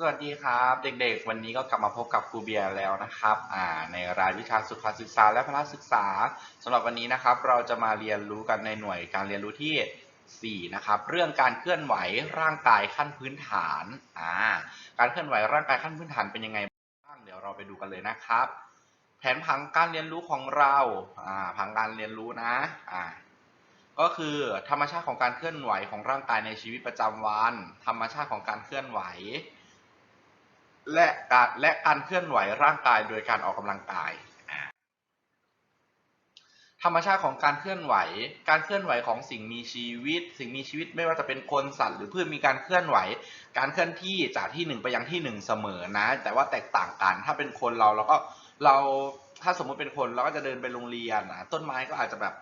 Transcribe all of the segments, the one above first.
สวัสดีครับเด็กๆ วันนี้ก็กลับมาพบกับครูเบียร์แล้วนะครับอ่าในรายวิชาสุขศึกษาและพละศึกษาสำหรับวันนี้นะครับ เราจะมาเรียนรู้กันในหน่วยการเรียนรู้ที่ 4 นะครับ เรื่องการเคลื่อนไหวร่างกายขั้นพื้นฐานอ่าการเคลื่อนไหวร่างกายขั้นพื้นฐานเป็นยังไงบ้างเดี๋ยวเราไปดูกันเลยนะครับ แผนผังการเรียนรู้ของเราอ่าผังการเรียนรู้นะอ่าก็คือธรรมชาติของการเคลื่อนไหวของร่างกายในชีวิตประจำวัน ธรรมชาติของการเคลื่อนไหว และการและการเคลื่อนไหวร่างกายโดยการออกกำลังกาย ธรรมชาติของการเคลื่อนไหว การเคลื่อนไหวของสิ่งมีชีวิต สิ่งมีชีวิตไม่ว่าจะเป็นคนสัตว์หรือพืชมีการเคลื่อนไหว การเคลื่อนที่จากที่หนึ่งไปยังที่หนึ่งเสมอนะ แต่ว่าแตกต่างกัน ถ้าเป็นคนเราเราก็เราถ้าสมมุติเป็นคนเราก็จะเดินไปโรงเรียนนะต้นไม้ก็อาจจะแบบ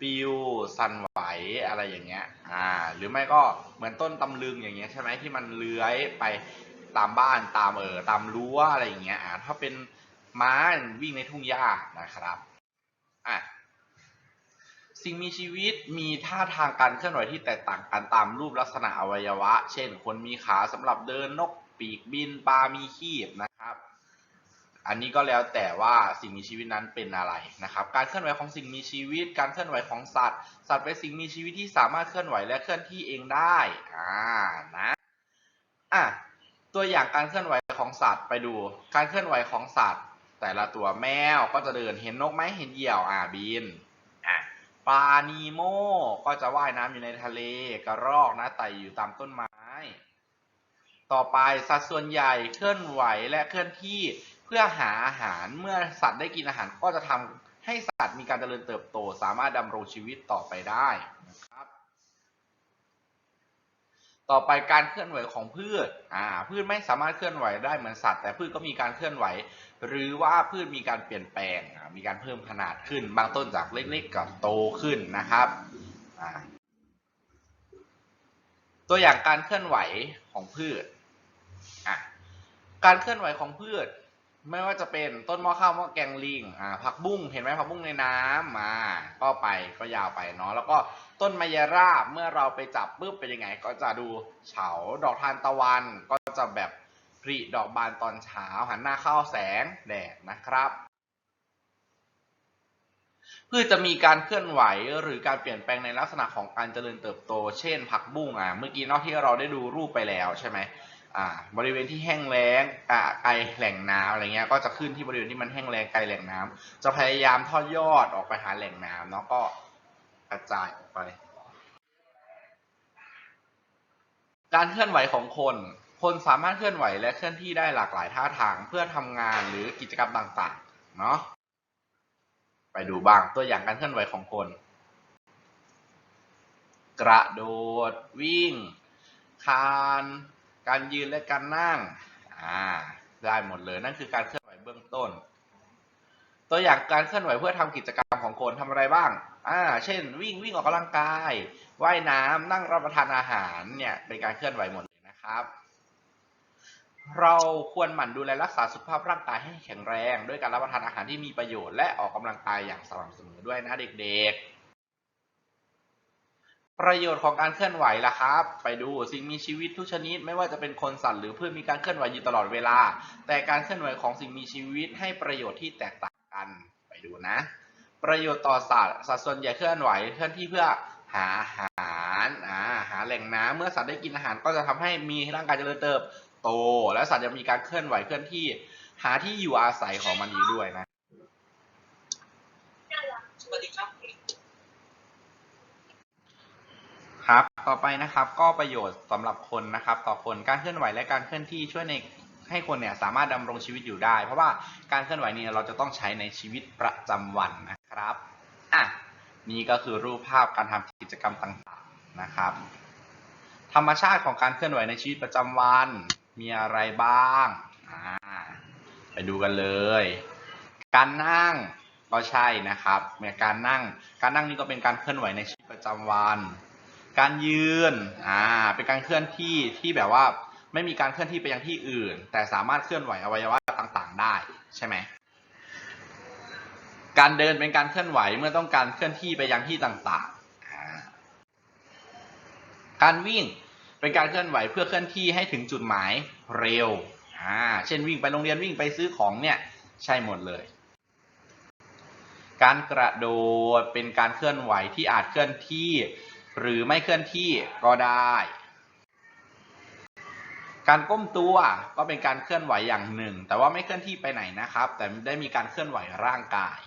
ปิวสั่นไหวอะไรอย่างเงี้ย อ่า หรือไม่ก็เหมือนต้นตำลึงอย่างเงี้ยใช่ไหมที่มันเลื้อยไป ตามบ้านตามเออตามรั้วอะไรอย่างเงี้ยอ่าถ้าเป็นม้าวิ่งในทุ่งหญ้านะครับอะสิ่งมีชีวิตมีท่าทางการเคลื่อนไหวที่แตกต่างกันตามรูปลักษณะอวัยวะ เช่น คนมีขาสำหรับเดินนกปีกบินปลามีขีบนะครับ อันนี้ก็แล้วแต่ว่าสิ่งมีชีวิตนั้นเป็นอะไรนะครับ การเคลื่อนไหวของสิ่งมีชีวิต การเคลื่อนไหวของสัตว์ สัตว์เป็นสิ่งมีชีวิตที่สามารถเคลื่อนไหวและเคลื่อนที่เองได้อ่านะอะ ตัวอย่างการเคลื่อนไหวของสัตว์ไปดู การเคลื่อนไหวของสัตว์ แต่ละตัวแมวก็จะเดินเห็นนกไหมเห็นเหยี่ยวอ่าบินอะปลานีโมก็จะว่ายน้ำอยู่ในทะเลกระรอกนะไต่อยู่ตามต้นไม้ ต่อไปสัตว์ส่วนใหญ่เคลื่อนไหวและเคลื่อนที่เพื่อหาอาหารเมื่อสัตว์ได้กินอาหารก็จะทำให้สัตว์มีการเจริญเติบโต สามารถดำรงชีวิตต่อไปได้นะครับ ต่อไปการเคลื่อนไหวของพืชอ่าพืชไม่สามารถเคลื่อนไหวได้เหมือนสัตว์ แต่พืชก็มีการเคลื่อนไหว หรือว่าพืชมีการเปลี่ยนแปลง มีการเพิ่มขนาดขึ้น บางต้นจากเล็กๆก็โตขึ้นนะครับอ่าตัวอย่างการเคลื่อนไหวของพืชอะการเคลื่อนไหวของพืช ไม่ว่าจะเป็นต้นหม้อข้าวหม้อแกงลิงอ่าผักบุ้งเห็นไหมผักบุ้งในน้ำมาก็ไปก็ยาวไปเนาะแล้วก็ต้นมะยราบเมื่อเราไปจับปุ๊บเป็นยังไง ก็จะดูเฉาดอกทานตะวัน ก็จะแบบผลิดอกบานตอนเช้าหันหน้าเข้าแสงแดดนะครับพืชจะมีการเคลื่อนไหวหรือการเปลี่ยนแปลงในลักษณะของการเจริญเติบโต เช่น ผักบุ้งอะ เมื่อกี้นอกที่เราได้ดูรูปไปแล้วใช่ไหม บริเวณที่แห้งแล้งอ่าไกลแหล่งน้ำอะไรเงี้ยก็จะขึ้นที่บริเวณที่มันแห้งแล้งไกลแหล่งน้ำจะพยายามทอดยอดออกไปหาแหล่งน้ำเนาะก็กระจายออกไป การเคลื่อนไหวของคน คนสามารถเคลื่อนไหวและเคลื่อนที่ได้หลากหลายท่าทางเพื่อทำงานหรือกิจกรรมต่างๆเนาะไปดูบ้างตัวอย่างการเคลื่อนไหวของคน กระโดดวิ่งคาน การยืนและการนั่งอ่าได้หมดเลยนั่นคือการเคลื่อนไหวเบื้องต้น ตัวอย่างการเคลื่อนไหวเพื่อทำกิจกรรมของคนทำอะไรบ้างอ่าเช่น วิ่งวิ่งออกกำลังกายว่ายน้ำนั่งรับประทานอาหารเนี่ยเป็นการเคลื่อนไหวหมดเลยนะครับ เราควรหมั่นดูแลรักษาสุขภาพร่างกายให้แข็งแรง ด้วยการรับประทานอาหารที่มีประโยชน์และออกกำลังกายอย่างสม่ำเสมอด้วยนะเด็กๆ ประโยชน์ของการเคลื่อนไหวล่ะครับ ไปดูสิ่งมีชีวิตทุกชนิด ไม่ว่าจะเป็นคนสัตว์หรือพืชมีการเคลื่อนไหวอยู่ตลอดเวลา แต่การเคลื่อนไหวของสิ่งมีชีวิตให้ประโยชน์ที่แตกต่างกัน ไปดูนะ ประโยชน์ต่อสัตว์สัตว์ส่วนใหญ่เคลื่อนไหวเคลื่อนที่เพื่อหาอาหารอาหาแหล่งน้ำเมื่อสัตว์ได้กินอาหารก็จะทำให้มีร่างกายเจริญเติบโต และสัตว์จะมีการเคลื่อนไหวเคลื่อนที่หาที่อยู่อาศัยของมันอยู่ด้วยนะ สวัสดีครับ ครับ ต่อไปนะครับก็ประโยชน์สำหรับคนนะครับ ต่อคนการเคลื่อนไหวและการเคลื่อนที่ช่วยในให้คนเนี่ยสามารถดำรงชีวิตอยู่ได้ เพราะว่าการเคลื่อนไหวนี้เราจะต้องใช้ในชีวิตประจำวันนะครับอะนี่ก็คือรูปภาพการทำกิจกรรมต่างๆนะครับ ธรรมชาติของการเคลื่อนไหวในชีวิตประจำวันมีอะไรบ้างอ่าไปดูกันเลย การนั่งก็ใช่นะครับเมื่อการนั่ง การนั่งนี่ก็เป็นการเคลื่อนไหวในชีวิตประจำวัน การยืนอ่าเป็นการเคลื่อนที่ที่แบบว่าไม่มีการเคลื่อนที่ไปยังที่อื่น แต่สามารถเคลื่อนไหวอวัยวะต่างๆ ได้ใช่ไหมการเดินเป็นการเคลื่อนไหวเมื่อต้องการเคลื่อนที่ไปยังที่ต่างๆ การวิ่งเป็นการเคลื่อนไหวเพื่อเคลื่อนที่ให้ถึงจุดหมายเร็วอ่าเช่นวิ่งไปโรงเรียนวิ่งไปซื้อของเนี่ยใช่หมดเลย การกระโดดเป็นการเคลื่อนไหวที่อาจเคลื่อนที่ หรือไม่เคลื่อนที่ก็ได้ การก้มตัวก็เป็นการเคลื่อนไหวอย่างหนึ่ง แต่ว่าไม่เคลื่อนที่ไปไหนนะครับ แต่ได้มีการเคลื่อนไหวร่างกาย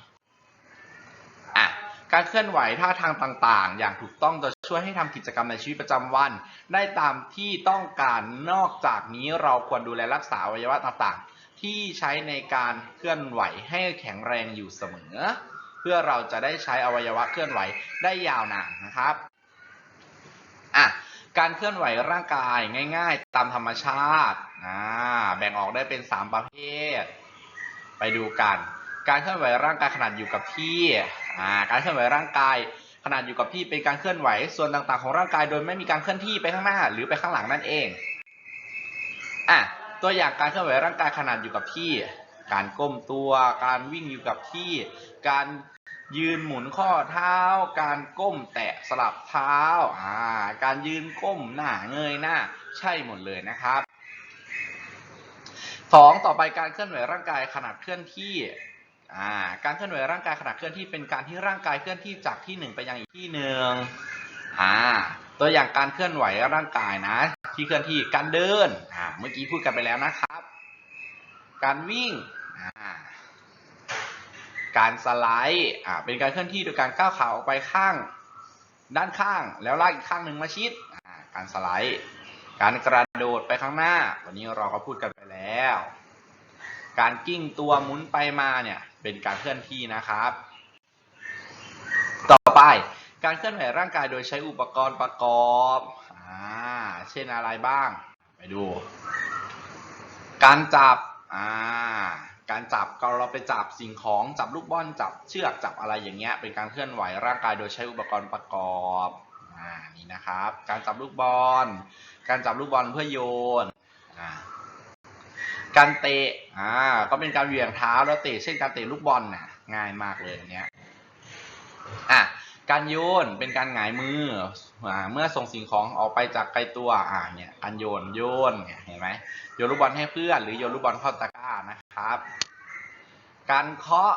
อะการเคลื่อนไหวท่าทางต่างๆ อย่างถูกต้องจะช่วยให้ทำกิจกรรมในชีวิตประจำวัน ได้ตามที่ต้องการนอกจากนี้เราควรดูแลรักษาอวัยวะต่างๆ ที่ใช้ในการเคลื่อนไหวให้แข็งแรงอยู่เสมอ เพื่อเราจะได้ใช้อวัยวะเคลื่อนไหวได้ยาวนานนะครับ อะการเคลื่อนไหวร่างกายง่ายๆ ตามธรรมชาติอ่าแบ่งออกได้เป็น 3 ประเภท ไปดูกัน การเคลื่อนไหวร่างกายขนาดอยู่กับที่อ่าการเคลื่อนไหวร่างกายขนาดอยู่กับที่เป็นการเคลื่อนไหวส่วนต่างๆ ของร่างกายโดยไม่มีการเคลื่อนที่ไปข้างหน้าหรือไปข้างหลังนั่นเองอะตัวอย่างการเคลื่อนไหวร่างกายขนาดอยู่กับที่ การก้มตัว การวิ่งอยู่กับที่ การ ยืนหมุนข้อเท้า การก้มแตะสลับเท้าอ่าการยืนก้มหน้าเงยหน้า ใช่หมดเลยนะครับสองต่อไปการเคลื่อนไหวร่างกายขนาดเคลื่อนที่อ่าการเคลื่อนไหวร่างกายขณะเคลื่อนที่เป็นการที่ร่างกายเคลื่อนที่จากที่หนึ่งไปยังอีกที่หนึ่งอ่าตัวอย่างการเคลื่อนไหวร่างกายนะ ที่เคลื่อนที่การเดินอ่าเมื่อกี้พูดกันไปแล้วนะครับ การวิ่ง การสไลด์อ่าเป็นการเคลื่อนที่โดยการก้าวขาออกไปข้างด้านข้าง แล้วลากอีกข้างหนึ่งมาชิดอ่าการสไลด์ การกระโดดไปข้างหน้า วันนี้เราก็พูดกันไปแล้ว การกิ้งตัวหมุนไปมาเนี่ยเป็นการเคลื่อนที่นะครับ ต่อไปการเคลื่อนไหวร่างกายโดยใช้อุปกรณ์ประกอบอ่าเช่นอะไรบ้าง ไปดู การจับอ่า การจับก็เราไปจับสิ่งของจับลูกบอลจับเชือกจับอะไรอย่างเงี้ยเป็นการเคลื่อนไหวร่างกายโดยใช้อุปกรณ์ประกอบอ่านี่นะครับ การจับลูกบอล การจับลูกบอลเพื่อโยนอ่าการเตะอ่าก็เป็นการเหวี่ยงเท้าแล้วเตะเช่นการเตะลูกบอลน่ะง่ายมากเลยอันเนี้ยอะ การโยนเป็นการหงายมืออเมื่อส่งสิ่งของออกไปจากไกลตัวอ่าเนี่ยการโยนโยนเนี่ยเห็นไหมโยนลูกบอลให้เพื่อน หรือโยนลูกบอลเข้าตะกร้านะครับ การเคาะ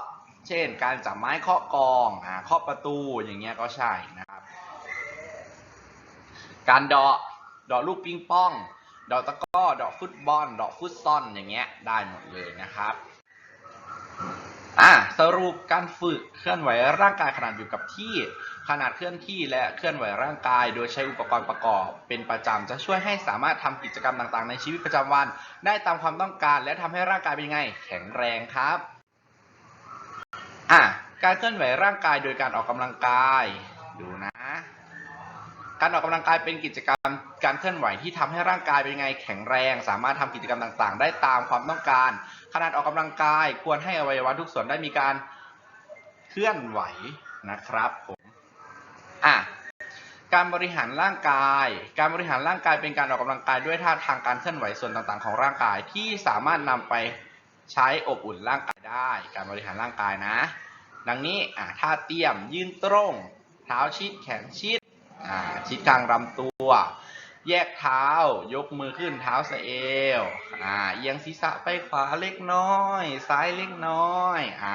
เช่น การจับไม้เคาะกองอ่าเคาะประตูอย่างเงี้ยก็ใช่นะครับ การเดาะเดาะลูกปิงปองเดาะตะก้อเดาะฟุตบอลเดาะฟุตซอลอย่างเงี้ยได้หมดเลยนะครับ อะสรุปการฝึกเคลื่อนไหวร่างกายขนาดอยู่กับที่ขนาดเคลื่อนที่และเคลื่อนไหวร่างกาย โดยใช้อุปกรณ์ประกอบ เป็นประจำจะช่วยให้สามารถทำกิจกรรมต่างๆ ในชีวิตประจำวัน ได้ตามความต้องการ และทำให้ร่างกายเป็นไง แข็งแรงครับอะการเคลื่อนไหวร่างกายโดยการออกกำลังกาย ดูนะ การออกกำลังกายเป็นกิจกรรมการเคลื่อนไหวที่ทำให้ร่างกายเป็นไงแข็งแรง สามารถทำกิจกรรมต่างๆ ได้ตามความต้องการ ขนาดออกกำลังกายควรให้อวัยวะทุกส่วนได้มีการเคลื่อนไหวนะครับผมอะการบริหารร่างกาย การบริหารร่างกายเป็นการออกกำลังกายด้วยท่าทางการเคลื่อนไหวส่วนต่างๆ ของร่างกายที่สามารถนำไปใช้อบอุ่นร่างกายได้ การบริหารร่างกายนะ ดังนี้อะท่าเตี้ยมยืนตรง เท้าชิดแขนชิด อ่าชิดกลางลำตัว แยกเท้ายกมือขึ้นเท้าสะเอวอ่าเอียงศีรษะไปขวาเล็กน้อย ซ้ายเล็กน้อยอ่า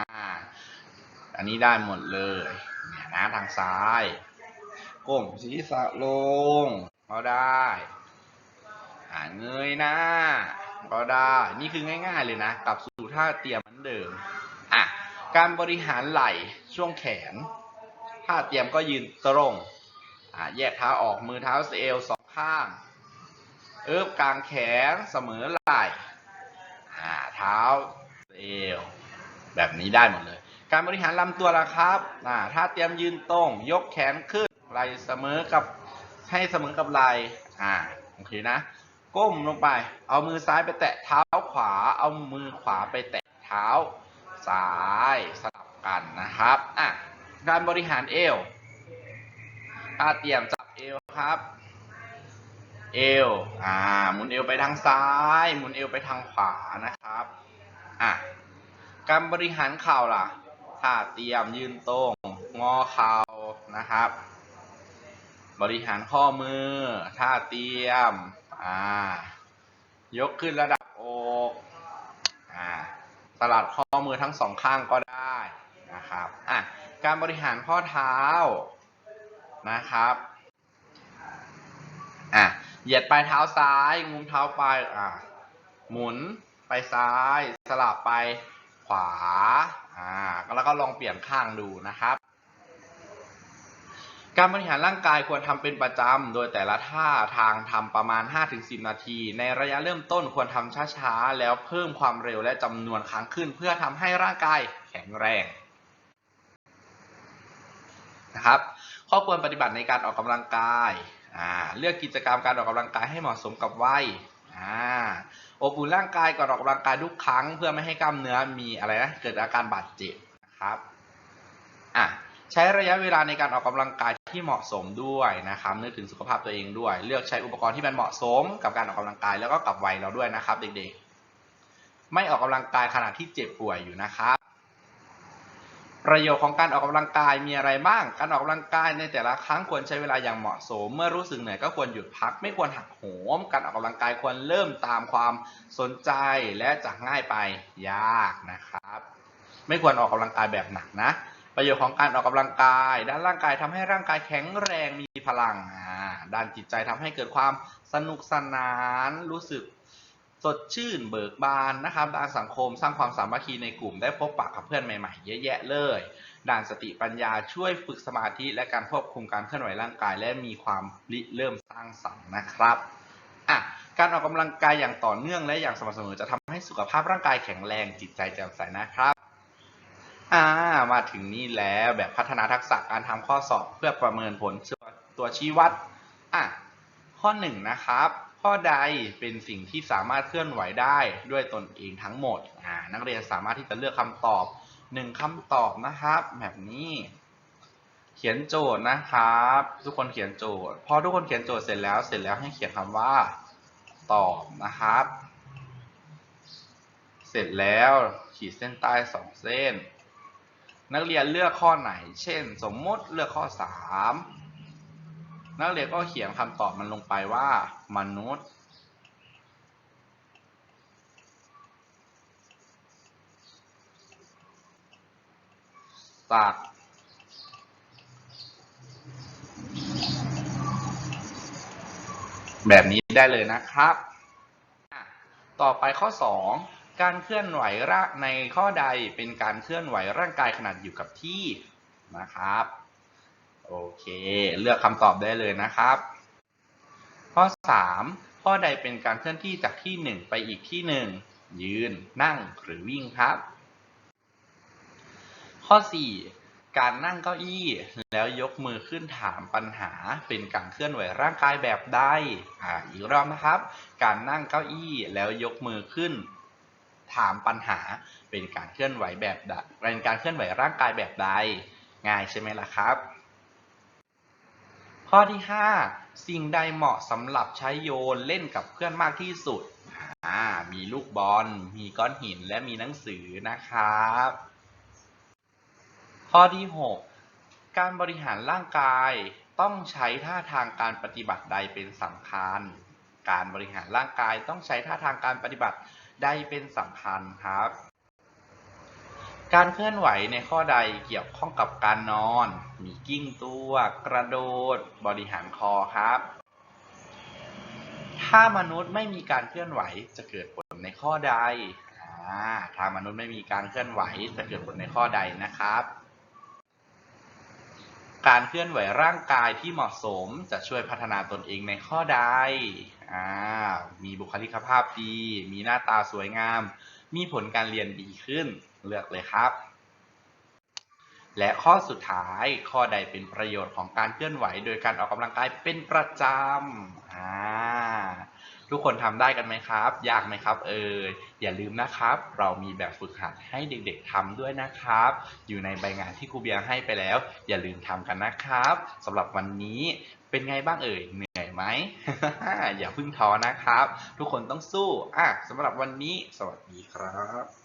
อันนี้ได้หมดเลยเนี่ยนะทางซ้ายก้มศีรษะลงก็ได้อ่าเงยหน้าก็ได้นี่คือง่ายๆเลยนะกลับสู่ท่าเตรียมเหมือนเดิมอะการบริหารไหล่ช่วงแขน ท่าเตรียมก็ยืนตรง อ่าแยกเท้าออกมือเท้าเอวสองข้างเอิบกลางแขนเสมอไหล่อ่าเท้าเอวแบบนี้ได้หมดเลย การบริหารลำตัวละครับอ่าถ้าเตรียมยืนตรงยกแขนขึ้นไหล่เสมอกับให้เสมอกับไหล่อ่าโอเคนะ ก้มลงไป เอามือซ้ายไปแตะเท้าขวา เอามือขวาไปแตะเท้าซ้ายสลับกันนะครับอะการบริหารเอว ถ้าเตรียมจับเอวครับ เอว อ่า หมุนเอวไปทางซ้าย หมุนเอวไปทางขวานะครับ อะ การบริหารเข่าล่ะถ้าเตรียมยืนตรง งอเข่านะครับ บริหารข้อมือ ท่าเตรียม อ่า ยกขึ้นระดับอก อ่า สลัดข้อมือทั้งสองข้างก็ได้นะครับ อะ การบริหารข้อเท้า นะครับอะเหยียดปลายเท้าซ้าย งุมเท้าไปอะหมุนไปซ้าย สลับไปขวาอ่าแล้วก็ลองเปลี่ยนข้างดูนะครับ การบริหารร่างกายควรทำเป็นประจำ โดยแต่ละท่าทางทำประมาณ 5-10 นาที ในระยะเริ่มต้นควรทำช้าๆ แล้วเพิ่มความเร็วและจำนวนครั้งขึ้น เพื่อทำให้ร่างกายแข็งแรง นะครับ ข้อควรปฏิบัติในการออกกำลังกายเลือกกิจกรรมการออกกำลังกายให้เหมาะสมกับวัยอบอุ่นร่างกายก่อนออกกำลังกายทุกครั้ง เพื่อไม่ให้กล้ามเนื้อมีอะไรนะเกิดอาการบาดเจ็บนะครับอะใช้ระยะเวลาในการออกกำลังกายที่เหมาะสมด้วยนะครับนึกถึงสุขภาพตัวเองด้วย เลือกใช้อุปกรณ์ที่มันเหมาะสมกับการออกกำลังกายแล้วก็กับวัยเราด้วยนะครับ เด็กๆ ไม่ออกกำลังกายขณะที่เจ็บป่วยอยู่นะครับ ประโยชน์ของการออกกำลังกายมีอะไรบ้าง การออกกำลังกายในแต่ละครั้งควรใช้เวลาอย่างเหมาะสม เมื่อรู้สึกเหนื่อยก็ควรหยุดพัก ไม่ควรหักโหม การออกกำลังกายควรเริ่มตามความสนใจและจะง่ายไปยากนะครับ ไม่ควรออกกำลังกายแบบหนักนะ ประโยชน์ของการออกกำลังกาย ด้านร่างกายทำให้ร่างกายแข็งแรงมีพลัง ด้านจิตใจทำให้เกิดความสนุกสนานรู้สึก สดชื่นเบิกบานนะครับด้านสังคมสร้างความสามัคคีในกลุ่มได้พบปะกับเพื่อนใหม่ๆ เยอะแยะเลยด้านสติปัญญาช่วยฝึกสมาธิและการควบคุมการเคลื่อนไหวร่างกาย และมีความริเริ่มสร้างสรรค์นะครับอะการออกกำลังกายอย่างต่อเนื่องและอย่างสม่ำเสมอจะทำให้สุขภาพร่างกายแข็งแรงจิตใจแจ่มใสนะครับอ่ามาถึงนี่แล้วแบบพัฒนาทักษะการทำข้อสอบเพื่อประเมินผลตัวชี้วัดอะข้อหนึ่งนะครับ ข้อใดเป็นสิ่งที่สามารถเคลื่อนไหวได้ด้วยตนเองทั้งหมดอ่านักเรียนสามารถที่จะเลือกคำตอบหนึ่งคำตอบนะครับแบบนี้ เขียนโจทย์นะครับ ทุกคนเขียนโจทย์พอทุกคนเขียนโจทย์เสร็จแล้วเสร็จแล้วให้เขียนคำว่า ตอบนะครับ เสร็จแล้วขีดเส้นใต้สองเส้น นักเรียนเลือกข้อไหน เช่น สมมติเลือกข้อ 3 นักเรียนก็เขียนคำตอบมันลงไปว่า มนุษย์ สัตว์แบบนี้ได้เลยนะครับ ต่อไปข้อ 2 การเคลื่อนไหวร่างในข้อใดเป็นการเคลื่อนไหวร่างกายขนาดอยู่กับที่นะครับ โอเค เลือกคำตอบได้เลยนะครับ ข้อ 3 ข้อใดเป็นการเคลื่อนที่จากที่ 1 ไปอีกที่หนึ่งยืน นั่ง หรือวิ่งครับ ข้อ 4 การนั่งเก้าอี้ แล้วยกมือขึ้นถามปัญหาเป็นการเคลื่อนไหวร่างกายแบบใดอ่าอีกรอบนะครับ การนั่งเก้าอี้แล้วยกมือขึ้น ถามปัญหาเป็นการเคลื่อนไหวแบบใดเป็นการเคลื่อนไหวร่างกายแบบใดง่ายใช่ไหมล่ะครับ ข้อที่ 5 สิ่งใดเหมาะสำหรับใช้โยนเล่นกับเพื่อนมากที่สุดอ่ามีลูกบอล มีก้อนหิน และมีหนังสือนะครับ ข้อที่ 6 การบริหารร่างกายต้องใช้ท่าทางการปฏิบัติใดเป็นสำคัญ การบริหารร่างกายต้องใช้ท่าทางการปฏิบัติใดเป็นสำคัญครับ การเคลื่อนไหวในข้อใดเกี่ยวข้องกับการนอน มีกิ้งตัว กระโดด บริหารคอครับ ถ้ามนุษย์ไม่มีการเคลื่อนไหวจะเกิดผลในข้อใด ถ้ามนุษย์ไม่มีการเคลื่อนไหวจะเกิดผลในข้อใดนะครับ การเคลื่อนไหวร่างกายที่เหมาะสมจะช่วยพัฒนาตนเองในข้อใดอมีบุคลิกภาพดี มีหน้าตาสวยงาม มีผลการเรียนดีขึ้น เลือกเลยครับ และข้อสุดท้ายข้อใดเป็นประโยชน์ของการเคลื่อนไหว โดยการออกกำลังกายเป็นประจำอ่าทุกคนทำได้กันไหมครับ ยากไหมครับ เอออย่าลืมนะครับ เรามีแบบฝึกหัดให้เด็กๆทำด้วยนะครับ อยู่ในใบงานที่ครูเบียร์ให้ไปแล้ว อย่าลืมทำกันนะครับสำหรับวันนี้เป็นไงบ้างเอ่ยเหนื่อยไหม อย่าเพึ่งท้อนะครับ ทุกคนต้องสู้อะสำหรับวันนี้ สวัสดีครับ